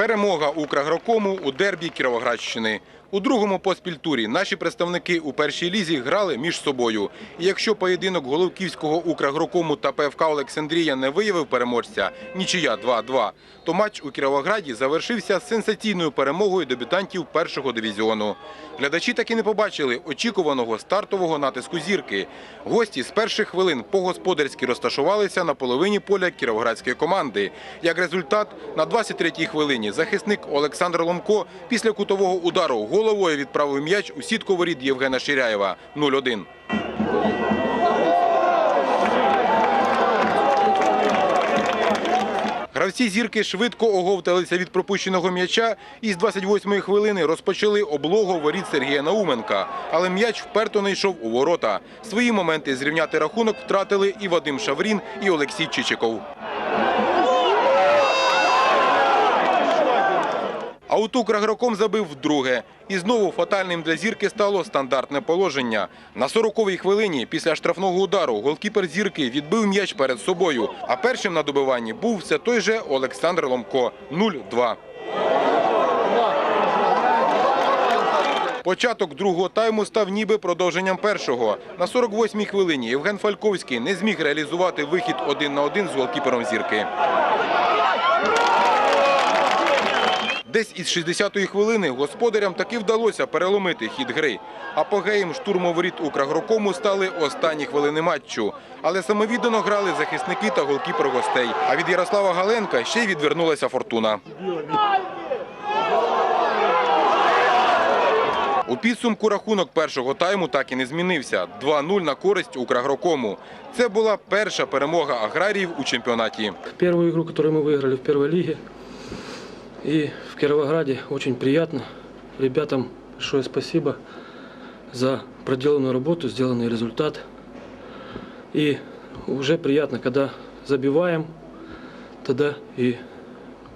Перемога Украгрокому у дербі Кіровоградщини. У другому поспіль турі наші представники у першій лізі грали між собою. І якщо поєдинок Головківського Украгрокому та ПФК Олександрія не виявив переможця, нічия 2-2, то матч у Кіровограді завершився сенсаційною перемогою дебютантів першого дивізіону. Глядачі таки не побачили очікуваного стартового натиску зірки. Гості з перших хвилин по-господарськи розташувалися на половині поля кіровоградської команди. Як результат, на 23-й хвилині захисник Олександр Ломко після кутового удару головою відправив м'яч у сітку воріт Євгена Ширяєва 0-1. Гравці зірки швидко оговталися від пропущеного м'яча і з 28-ї хвилини розпочали облогу воріт Сергія Науменка. Але м'яч вперто не йшов у ворота. Свої моменти зрівняти рахунок втратили і Вадим Шаврін, і Олексій Чичиков. А от Украгроком забив вдруге. І знову фатальним для зірки стало стандартне положення. На 40-й хвилині після штрафного удару голкіпер зірки відбив м'яч перед собою. А першим на добиванні був все той же Олександр Ломко 0-2. Початок другого тайму став ніби продовженням першого. На 48-й хвилині Євген Фальковський не зміг реалізувати вихід один на один з голкіпером зірки. Десь із 60-ї хвилини господарям таки вдалося переломити хід гри. Апогеєм штурму воріт Украгрокому стали останні хвилини матчу. Але самовіддано грали захисники та голкіпер гостей. А від Ярослава Галенка ще й відвернулася фортуна. У підсумку рахунок першого тайму так і не змінився. 2-0 на користь Украгрокому. Це була перша перемога аграріїв у чемпіонаті. Первую игру, которую мы выиграли в первой лиге. И в Кировограде очень приятно. Ребятам большое спасибо за проделанную работу, сделанный результат. И уже приятно, когда забиваем, тогда и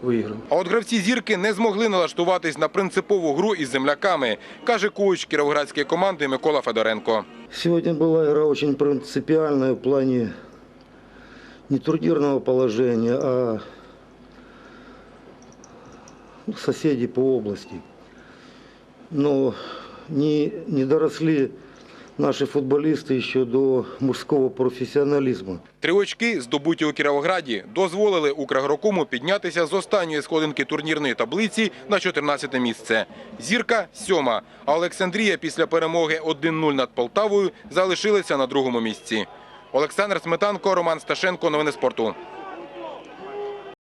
выиграем. А от гравці зірки не змогли налаштуватись на принципову гру із земляками, каже коуч кіровоградської команди Микола Федоренко. Сегодня была игра очень принципиальная в плане не турнирного положения, а ну, соседей по области. Но не, не доросли наши футболисты еще до мужского профессионализма. Три очки, здобуті у Кіровограді, дозволили Украгрокому піднятися з останньої сходинки турнірної таблиці на 14 місце. Зірка – сьома, а Олександрія після перемоги 1-0 над Полтавою залишилася на другому місці. Олександр Сметанко, Роман Сташенко. Новини спорту.